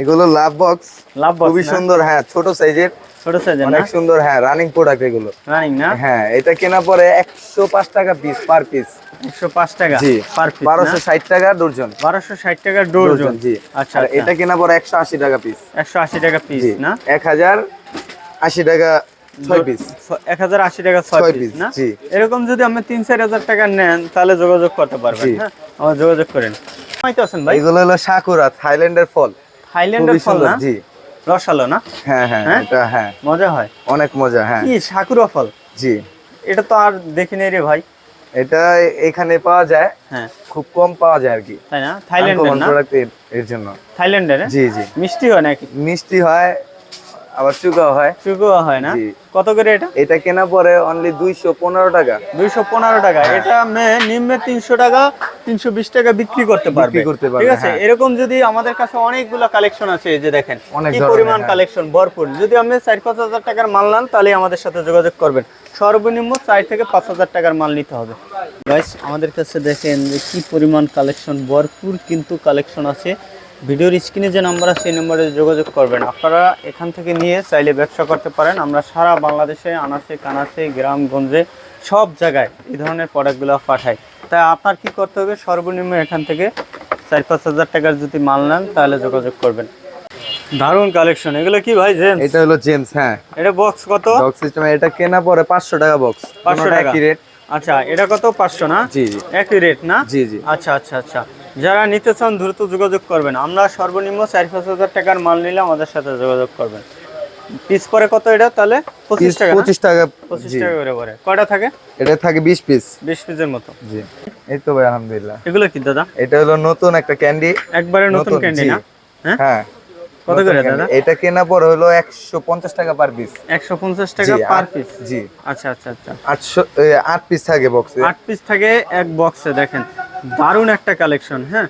এগুলো লাভ বক্স। লাভ বক্স খুবই সুন্দর হ্যাঁ ছোট সাইজের। ছোট সাইজের অনেক সুন্দর হ্যাঁ রানিং প্রোডাক্ট এগুলো। রানিং না? হ্যাঁ এটা কেনা পরে একশো পাঁচ টাকা পিস পার পিস একশো পাঁচ টাকা জি পার পিস বারোশো ষাট টাকা ডর্জন বারোশো ষাট টাকা ডজন জি। আচ্ছা আর এটা কেনা পরে একশো আশি টাকা পিস একশো আশি টাকা পিস না? এক হাজার আশি টাকা ছয় পিস এক হাজার আশি টাকা ছয় ছয় পিস না? জি। এরকম যদি আপনি তিন চার হাজার টাকা নেন তাহলে যোগাযোগ করতে পারবেন হ্যাঁ? আমার যোগাযোগ করেন। হয়তো আছেন ভাই? এগুলো হলো সাকুরা থাইল্যান্ডের ফল। থাইল্যান্ডের ফল না? জি। রসালো না? হ্যাঁ হ্যাঁ হ্যাঁ? এটা হ্যাঁ। মজা হয়। অনেক মজা হ্যাঁ। কি সাকুরা ফল? জি। এটা তো আর দেখি নেই রে ভাই। এটা এখানে পাওয়া যায়। হ্যাঁ। খুব কম পাওয়া যায় আর কি। তাই না? থাইল্যান্ডের না? এর- জন্য। থাইল্যান্ডের হ্যাঁ? জি জি। মিষ্টি হয় নাকি? মিষ্টি হয় আবার চুকাও হয়। চুকুয়া হয় না? জি। কত করে এটা? এটা কেনা পরে অনলি দুইশো পনেরো টাকা। দুইশো পনেরো টাকা। এটা মে নিম্নে তিনশো টাকা তিনশো বিশ টাকা বিক্রি করতে পারবে। করতে পারবে, ঠিক আছে? হ্যাঁ। এরকম যদি আমাদের কাছে অনেকগুলো কালেকশন আছে এই যে দেখেন কি পরিমাণ হ্যাঁ। কালেকশন ভরপুর। যদি আপনি চার পাঁচ হাজার টাকার মাল নেন তাহলে আমাদের সাথে যোগাযোগ করবেন। সর্বনিম্ন চার থেকে পাঁচ হাজার টাকার মাল নিতে হবে। গাইস আমাদের কাছে দেখেন যে কি পরিমাণ কালেকশন ভরপুর কিন্তু কালেকশন আছে। ভিডিওর স্ক্রিনে যে নাম্বার আছে সেই নম্বরে যোগাযোগ করবেন। আপনারা এখান থেকে নিয়ে চাইলে ব্যবসা করতে পারেন। আমরা সারা বাংলাদেশে আনাচে কানাচে গ্রামগঞ্জে সব জায়গায় এই ধরনের প্রোডাক্টগুলো পাঠাই তাই আপনার কি করতে হবে? সর্বনিম্ন এখান থেকে চার পাঁচ হাজার টাকার যদি মাল নেন তাহলে যোগাযোগ করবেন। দারুণ কালেকশন এগুলো কি ভাই জেন্স এটা হলো জেমস হ্যাঁ। এটা বক্স কত? বক্স সিস্টেম এটা কেনা পরে পাঁচশো টাকা বক্স 500 টাকা। একই রেট আচ্ছা এটা কত? পাঁচশো না? জি জি। একই রেট না? জি জি। আচ্ছা আচ্ছা আচ্ছা। যারা নিতে চান দ্রুত যোগাযোগ করবেন। আমরা সর্বনিম্ন চার পাঁচ হাজার টাকার মাল নিলে আমাদের সাথে যোগাযোগ করবেন। পিস পরে কত এটা তাহলে? পঁচিশ পিস টাকা না? পঁচিশ টাকা পঁচিশ জি। টাকা করে পরে। কয়টা থাকে? এটা থাকে বিশ পিস বিশ পিসের মতো। জি। এই তো ভাই আলহামদুলিল্লাহ। এগুলো কি দাদা? এটা হলো নতুন একটা ক্যান্ডি একবারে নতুন ক্যান্ডি না? হ্যাঁ? হ্যাঁ। কত করে দাদা? এটা কেনা পরে হলো একশো পঞ্চাশ টাকা পার পিস একশো পঞ্চাশ টাকা পার পিস জি। আচ্ছা আচ্ছা আচ্ছা। আটশো এ, আট পিস থাকে বক্সে আট পিস থাকে এক বক্সে দেখেন। দারুণ একটা কালেকশন হ্যাঁ?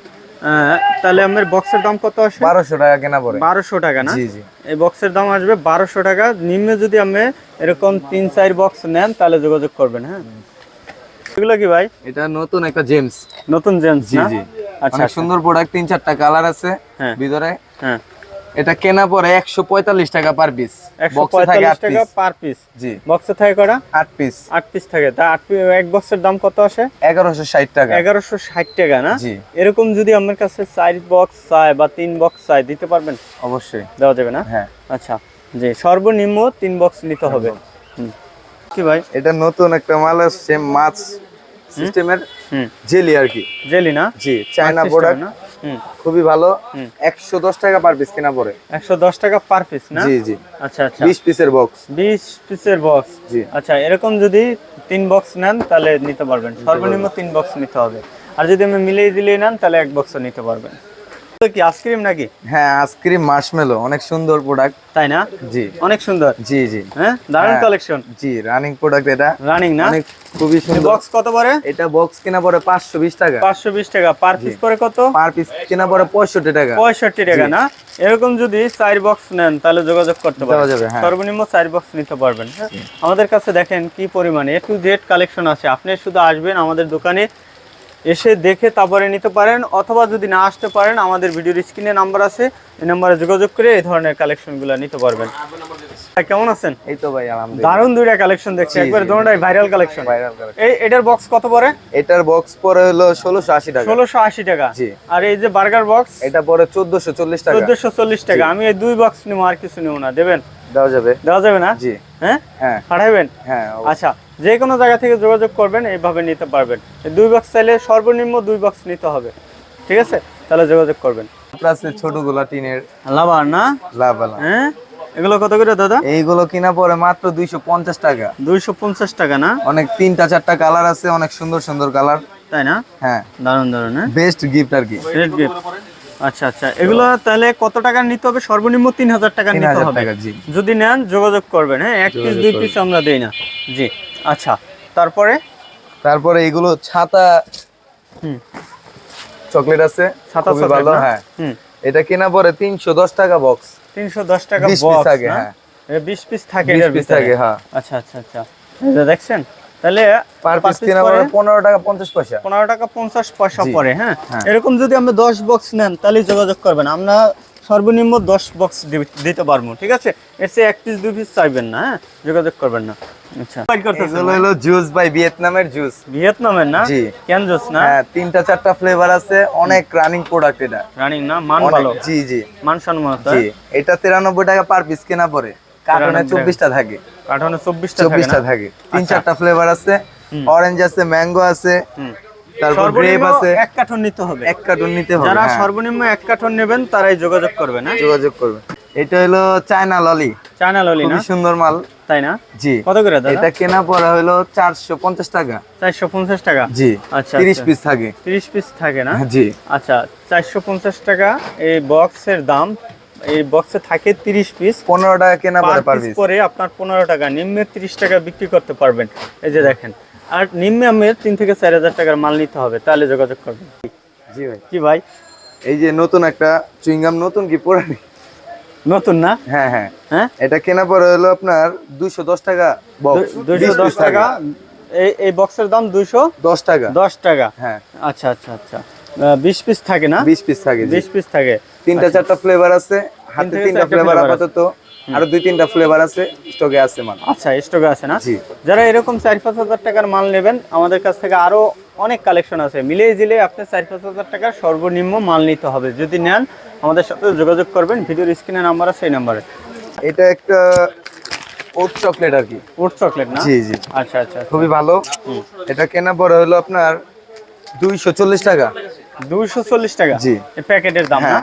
তাহলে আমার বক্সের দাম কত আসে? বারোশো টাকা কেনা পরে বারোশো টাকা না? জি জি। এই বক্সের দাম আসবে বারোশো টাকা। নিম্নে যদি আপনি এরকম তিন চার বক্স নেন তাহলে যোগাযোগ করবেন হ্যাঁ? এগুলো কি ভাই? এটা নতুন একটা জেমস। নতুন জেমস জি জি। আচ্ছা সুন্দর প্রোডাক্ট তিন চারটা কালার আছে হ্যাঁ। ভিতরে। হ্যাঁ। এটা কেনা পরে একশো পঁয়তাল্লিশ টাকা পার পিস বক্সে থাকে টাকা পার পিস জি। বক্সে থাকে কটা আট পিস আট পিস থাকে। তা আট পিস এক বক্সের দাম কত আসে? এগারোশো ষাট টাকা। এগারোশো ষাট টাকা না? জি। এরকম যদি আমার কাছে চার বক্স চাই বা তিন বক্স চাই দিতে পারবেন? অবশ্যই। দেওয়া যাবে না? হ্যাঁ। আচ্ছা। যে সর্বনিম্ন তিন বক্স নিতে হবে। হুম। কি ভাই? এটা নতুন একটা মাল আসছে মাছ সিস্টেমের হুম। জেলি আর কি। জেলি না? জি চায়না প্রোডাক্ট খুবই ভালো। একশো দশ টাকা পার পিস কেনা পরে একশো দশ টাকা পার পিস না? জি জি। আচ্ছা আচ্ছা। বিশ পিসের বক্স বিশ পিসের বক্স জি। আচ্ছা এরকম যদি তিন বক্স নেন তাহলে নিতে পারবেন। সর্বনিম্ন তিন বক্স নিতে হবে। আর যদি আমি মিলিয়ে দিলে নেন তাহলে এক বক্স নিতে পারবেন। কি আইসক্রিম নাকি? হ্যাঁ আইসক্রিম মার্শমেলো অনেক সুন্দর প্রোডাক্ট তাই না? জি। অনেক সুন্দর। জি জি। হ্যাঁ দারুণ হ্যাঁ। কালেকশন জি রানিং প্রোডাক্ট এটা। রানিং না? অনেক খুবই সুন্দর। বক্স কত পরে এটা বক্স কেনা পাঁচশো বিশ টাকা। পাঁচশো বিশ টাকা। পার পিস কত? পার পিস কেনা পরে পঁয়ষট্টি টাকা। পঁয়ষট্টি টাকা না? এরকম যদি চার বক্স নেন তাহলে যোগাযোগ করতে পারবেন। যাবে, হ্যাঁ। সর্বনিম্ন চার বক্স নিতে পারবেন হ্যাঁ? আমাদের কাছে দেখেন কি পরিমাণে। এ টু জেড কালেকশন আছে। আপনি শুধু আসবেন আমাদের দোকানে এসে দেখে তারপরে নিতে পারেন অথবা যদি না আসতে পারেন আমাদের ভিডিওর স্ক্রিনে নাম্বার আছে এই নাম্বারে যোগাযোগ করে এই ধরনের কালেকশনগুলো নিতে পারবেন। কেমন আছেন? এই তো ভাই আলহামদুলিল্লাহ। দারুণ দুইটা কালেকশন দেখছি একবার। দুটোটাই ভাইরাল কালেকশন ভাইরাল এই এটার বক্স কত পরে এটার বক্স পরে হলো ষোলোশো আশি টাকা। ষোলোশো আশি টাকা। জি। আর এই যে বার্গার বক্স এটা পরে চোদ্দশো চল্লিশ টাকা। চোদ্দশো চল্লিশ টাকা। আমি এই দুই বক্স নিবো আর কিছু নেব না। দেবেন? দেওয়া যাবে। দেওয়া যাবে না? জি। হ্যাঁ? হ্যাঁ। পাঠাবেন? হ্যাঁ আচ্ছা যে কোনো জায়গা থেকে যোগাযোগ করবেন এইভাবে নিতে পারবেন। দুই বক্স চাইলে সর্বনিম্ন দুই বক্স নিতে হবে। ঠিক আছে? তাহলে যোগাযোগ করবেন। তারপর ছোটগুলা টিনের। লাভার না? লাভ হ্যাঁ? এগুলো কত করে দাদা? এইগুলো কিনা পরে মাত্র দুইশো পঞ্চাশ টাকা। না? অনেক তিনটা চারটা কালার আছে অনেক সুন্দর সুন্দর কালার। তাই না? হ্যাঁ। দারুণ দারুণ হ্যাঁ? বেস্ট গিফট আর কি। গিফট আচ্ছা আচ্ছা। এগুলো তাহলে কত টাকা নিতে হবে? সর্বনিম্ন তিন হাজার টাকা নিতে হবে। জি। যদি নেন যোগাযোগ করবেন। হ্যাঁ এক পিস দুই পিস আমরা দেই না। জি। আচ্ছা তারপরে? তারপরে এগুলো ছাতা হুম। চকলেট আছে ছাতা ভালো হ্যাঁ। এটা কেনা পরে তিনশো দশ টাকা বক্স তিনশো দশ টাকা বক্স থাকে, হ্যাঁ। বিশ পিস থাকে 20 এটার piece ভিতরে। থাকে, হ্যাঁ। আচ্ছা আচ্ছা আচ্ছা। দেখছেন তাহলে পার পিস কেনা পরে পনেরো টাকা পঞ্চাশ পয়সা। পনেরো টাকা পঞ্চাশ পয়সা পরে হ্যাঁ? হ্যাঁ। এরকম যদি আমরা দশ বক্স নেন তাহলে যোগাযোগ করবেন। আমরা সর্বনিম্ন দশ বক্স দিতে পারব ঠিক আছে? এর চেয়ে এক পিস দুই পিস চাইবেন না হ্যাঁ? যোগাযোগ করবেন না। আচ্ছা। এগুলো হলো জুস বাই ভিয়েতনামের জুস ভিয়েতনামের না? জি। কেন জোস না? হ্যাঁ তিনটা চারটা ফ্লেভার আছে অনেক রানিং প্রোডাক্ট এটা। রানিং না? মান ভালো। জি জি। মানসম্মত জি এটা তিরানব্বই টাকা পার পিস কেনা পরে কার্টনে 93 চব্বিশটা থাকে। কাঠানো চব্বিশটা চব্বিশটা থাকে। তিন আচ্ছা। চারটা ফ্লেভার আছে। অরেঞ্জ আছে ম্যাঙ্গো আছে। তারপর গ্রেপ আছে। এক কার্টন নিতে হবে। এক কার্টুন নিতে হবে যারা হ্যাঁ, সর্বনিম্ন এক কার্টন নেবেন তারাই যোগাযোগ যোগাযোগ করবে। এটা হলো চায়না ললি। চায়না ললি না? সুন্দর মাল। তাই না? জি। কত করে দাদা? এটা কেনা পড়া হলো চারশো পঞ্চাশ টাকা। চারশো পঞ্চাশ টাকা? জি আচ্ছা, তিরিশ আচ্ছা। পিস থাকে। তিরিশ পিস থাকে না? জি। আচ্ছা চারশো পঞ্চাশ টাকা এই বক্সের দাম এই বক্সে থাকে তিরিশ পিস। পনেরো টাকা কেনা পড়ে পার আপনার পনেরো টাকা নিম্নে তিরিশ টাকা বিক্রি করতে পারবেন। এই যে দেখেন আর নিম্নে আমি তিন থেকে চার হাজার টাকার মাল নিতে হবে তাহলে যোগাযোগ করবেন। জি ভাই। কি ভাই? এই যে নতুন একটা চুইংগাম নতুন কি পুরানি? নতুন না? হ্যাঁ হ্যাঁ। হ্যাঁ? এটা কেনা পরে হলো আপনার দুশো দশ টাকা বক্স দুইশো দশ টাকা। এই এই বক্সের দাম দুইশো দশ টাকা। দশ টাকা? হ্যাঁ। আচ্ছা আচ্ছা আচ্ছা। বিশ পিস থাকে না? বিশ পিস থাকে বিশ পিস থাকে। তিনটা চারটা ফ্লেভার আছে হাতে তিনটা ফ্লেভার আপাতত। আরও দুই তিনটা ফ্লেভার আছে স্টকে আছে মাল। আচ্ছা স্টকে আছে না? যারা এরকম চার পাঁচ হাজার টাকার মাল নেবেন আমাদের কাছ থেকে আরও অনেক কালেকশন আছে। মিলিয়ে জিলে আপনি চার পাঁচ হাজার টাকার সর্বনিম্ন মাল নিতে হবে। যদি নেন আমাদের সাথে যোগাযোগ করবেন। ভিডিওর স্ক্রিনে নাম্বার আছে এই নাম্বারে এটা একটা ওট চকলেট আর কি। উট চকলেট না? জি জি। আচ্ছা আচ্ছা খুবই ভালো। এটা কেনা পড়ে হলো আপনার দুইশো চল্লিশ টাকা। দুইশো চল্লিশ টাকা? জি। এই প্যাকেটের দাম না? হ্যাঁ।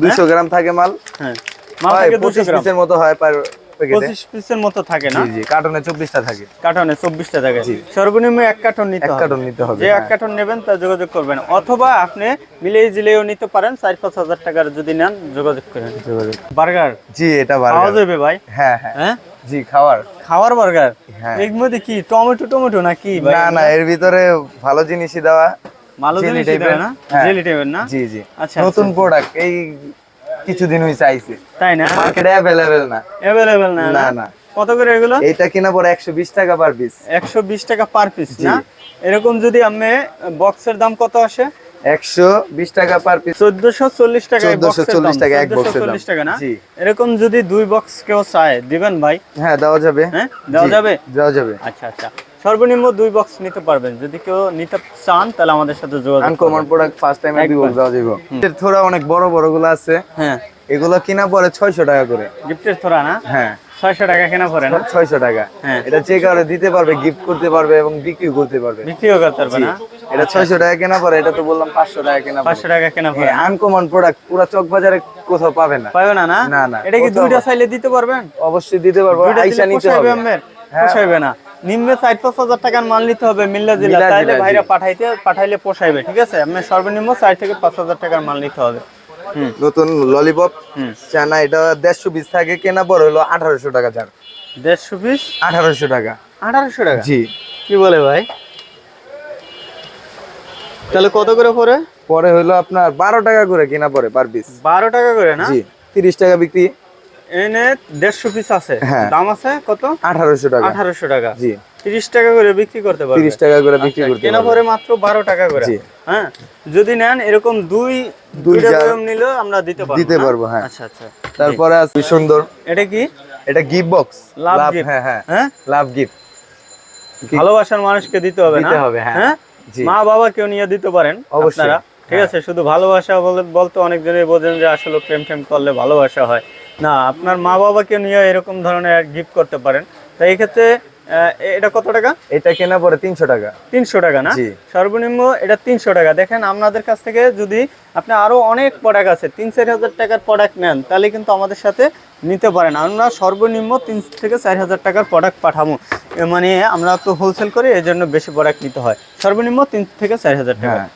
দুইশো গ্রাম থাকে মাল। হ্যাঁ। মাল থাকে দুশো পঁচিশ গ্রাম। পিসের মতো হয় পার প্যাকেটে পঁচিশ পিসের মতো থাকে না? জি জি কার্টনে চব্বিশটা থাকে। কার্টনে চব্বিশটা থাকে। সর্বনিম্ন এক কার্টন নিতে এক কার্টন নিতে হবে যে এক। কার্টন নেবেন তা যোগাযোগ করবেন। অথবা আপনি মিলিয়ে জিলেও নিতে পারেন চার পাঁচ হাজার টাকার যদি নেন যোগাযোগ করেন। যোগাযোগ। বার্গার? জি এটা পাওয়া যাবে ভাই? হ্যাঁ হ্যাঁ। জি খাওয়ার। খাওয়ার বার্গার। এর মধ্যে কি টমেটো টমেটো না কি ভাই? না না এর ভিতরে ভালো জিনিসই দেওয়া। ভালো না? হ্যাঁ। জেলি টাইপের না? জি জি। আচ্ছা, নতুন প্রোডাক্ট এই কিছুদিন হয়েছে আইছে তাই না? মার্কেটে অ্যাভেলেবেল না। অ্যাভেলেবেল না না, না। কত করে এগুলো? এইটা কিনা পরে একশো বিশ টাকা পার পিস একশো বিশ টাকা পার পিস না? এরকম যদি আমি বক্সের দাম কত আসে? একশো বিশ টাকা পার পিস চোদ্দশো চল্লিশ টাকা এই 1440 box এর দাম, টাকা এক 1440 দাম। টাকা না? জি। এরকম যদি দুই বক্স কেউ চায় দিবেন ভাই? হ্যাঁ দেওয়া যাবে। হ্যাঁ দেওয়া যাবে? দেওয়া যাবে। আচ্ছা আচ্ছা। সর্বনিম্ন দুই বক্স নিতে পারবেন। যদি কেউ নিতে চান তাহলে আমাদের সাথে যোগাযোগ আনকমন। প্রোডাক্ট ফার্স্ট টাইম একবার। দিব দেওয়া যাবে এর থোড়া অনেক বড় বড়গুলো আছে। হ্যাঁ। এগুলো কিনা পরে ছয়শো টাকা করে। গিফটের থোড়া না? হ্যাঁ। ছয়শো টাকা কেনা পড়ে না? ছয়শো টাকা। হ্যাঁ। এটা যে কারণে দিতে পারবে গিফট করতে পারবে এবং বিক্রি করতে পারবে। বিক্রিও করতে পারবে না? এটা ছয়শো টাকা কেনা পরে এটা তো বললাম পাঁচশো টাকা কেনা পাঁচশো টাকা কেনা পড়ে আনকমন প্রোডাক্ট পুরো চক বাজারে কোথাও পাবে না। পাবে না না? না, এটা কি দুইটা চাইলে দিতে পারবেন? অবশ্যই দিতে পারব আইসা নিতে হবে। হ্যাঁ। পোষাইবে না। নিম্নে চার পাঁচ হাজার টাকার মাল নিতে হবে মিল্লা জিলা। মিল্লা তাইলে জিলা, ভাইরা পাঠাইতে পাঠাইলে পোষাইবে ঠিক আছে? সর্বনিম্ন চার থেকে পাঁচ হাজার টাকার মাল নিতে হবে। নতুন ললিপপ চানা এটা দেড়শো পিস থাকে কেনা পরে হলো আঠারোশো টাকা দেড়শো পিস আঠারোশো টাকা। আঠারোশো টাকা? জি। কি বলে ভাই? তাহলে কত করে পরে পরে হলো আপনার বারো টাকা করে কেনা পরে পার পিস বারো টাকা করে না? জি তিরিশ টাকা বিক্রি। এনে দেড়শো পিস আছে। হ্যাঁ। দাম আছে কত? আঠারোশো টাকা। আঠারোশো টাকা। জি। তিরিশ টাকা করে বিক্রি করতে পারবে। তিরিশ টাকা করে বিক্রি আচ্ছা, করতে কেনা পরে মাত্র বারো টাকা করে। জি। হ্যাঁ? যদি নেন এরকম দুই দুই নিলেও আমরা দিতে পারব দিতে? পারব, হ্যাঁ। আচ্ছা আচ্ছা। তারপরে আছে সুন্দর। এটা কি? এটা গিফট বক্স লাভ gift। হ্যাঁ হ্যাঁ। হ্যাঁ? লাভ গিফট ভালোবাসার মানুষকে দিতে হবে না? দিতে হবে, হ্যাঁ। জি। মা বাবা কেউ নিয়ে দিতে পারেন অবশ্যই, আপনারা। ঠিক হ্যাঁ। আছে? শুধু ভালোবাসা বলে বলতে অনেকজনই বোঝেন যে আসলে প্রেম টেম করলে ভালোবাসা হয়। না আপনার মা বাবাকে নিয়ে এরকম ধরনের গিফট করতে পারেন। তাই এই ক্ষেত্রে এটা কত টাকা? এটা কেনা পরে তিনশো টাকা। তিনশো টাকা না? সর্বনিম্ন এটা তিনশো টাকা। দেখেন আপনাদের কাছ থেকে যদি আপনি আরও অনেক প্রোডাক্ট আছে তিন চার হাজার টাকার প্রোডাক্ট নেন তাহলে কিন্তু আমাদের সাথে নিতে পারেন। আমরা সর্বনিম্ন তিন থেকে চার হাজার টাকার প্রোডাক্ট পাঠাবো। মানে আমরা তো হোলসেল করি এই জন্য বেশি প্রোডাক্ট নিতে হয়। সর্বনিম্ন তিন থেকে চার হাজার টাকা। হ্যাঁ।